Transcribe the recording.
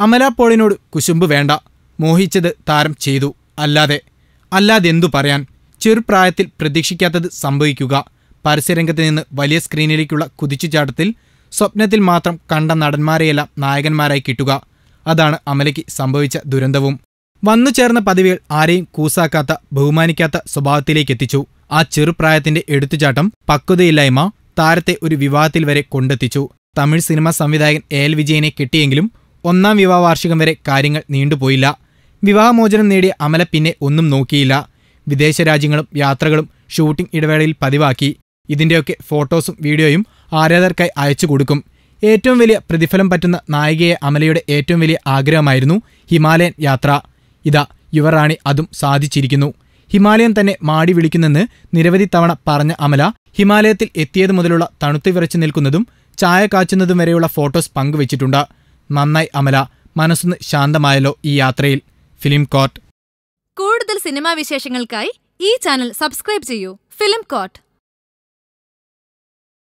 അമല പോളിനോട് കുശുമ്പ് വേണ്ട. മോഹിച്ചത് താരം ചെയ്തു. അല്ലാതെ അല്ലാതെന്തു പറയാൻ? ചെറുപ്രായത്തിൽ പ്രതീക്ഷിക്കാത്തത് സംഭവിക്കുക. പരസ്യരംഗത്ത് നിന്ന് വലിയ സ്ക്രീനിലേക്കുള്ള കുതിച്ചുചാട്ടത്തിൽ സ്വപ്നത്തിൽ മാത്രം കണ്ട നടന്മാരെയെല്ലാം നായകന്മാരായി കിട്ടുക. അതാണ് അമലയ്ക്ക് സംഭവിച്ച ദുരന്തവും. വന്നു ചേർന്ന പദവികൾ ആരെയും കൂസാക്കാത്ത ബഹുമാനിക്കാത്ത സ്വഭാവത്തിലേക്കെത്തിച്ചു ആ ചെറുപ്രായത്തിന്റെ എടുത്തുചാട്ടം പക്വതയില്ലായ്മ താരത്തെ ഒരു വിവാഹത്തിൽ വരെ കൊണ്ടെത്തിച്ചു. തമിഴ് സിനിമാ സംവിധായകൻ എൽ വിജയനെ കിട്ടിയെങ്കിലും ഒന്നാം വിവാഹ വാർഷികം വരെ കാര്യങ്ങൾ നീണ്ടുപോയില്ല. വിവാഹമോചനം നേടിയ അമല പിന്നെ ഒന്നും നോക്കിയില്ല. വിദേശ രാജ്യങ്ങളും യാത്രകളും ഷൂട്ടിംഗ് ഇടവേളയിൽ പതിവാക്കി. ഇതിന്റെയൊക്കെ ഫോട്ടോസും വീഡിയോയും ആരാധകർക്കായി അയച്ചു കൊടുക്കും. ഏറ്റവും വലിയ പ്രതിഫലം പറ്റുന്ന നായികയെ അമലയുടെ ഏറ്റവും വലിയ ആഗ്രഹമായിരുന്നു ഹിമാലയൻ യാത്ര. ഇതാ യുവറാണി അതും സാധിച്ചിരിക്കുന്നു. ഹിമാലയൻ തന്നെ മാടി വിളിക്കുന്നെന്ന് നിരവധി തവണ പറഞ്ഞ അമല ഹിമാലയത്തിൽ എത്തിയത് മുതലുള്ള തണുത്തു വിറച്ചു നിൽക്കുന്നതും ചായ കാച്ചുന്നതും വരെയുള്ള ഫോട്ടോസ് പങ്കുവച്ചിട്ടുണ്ട്. നന്നായി അമല മനസ്സൊന്ന് ശാന്തമായല്ലോ ഈ യാത്രയിൽ. ഫിലിം കോട്ട് കൂടുതൽ സിനിമാ വിശേഷങ്ങൾക്കായി ഈ ചാനൽ സബ്സ്ക്രൈബ് ചെയ്യൂ. Film coat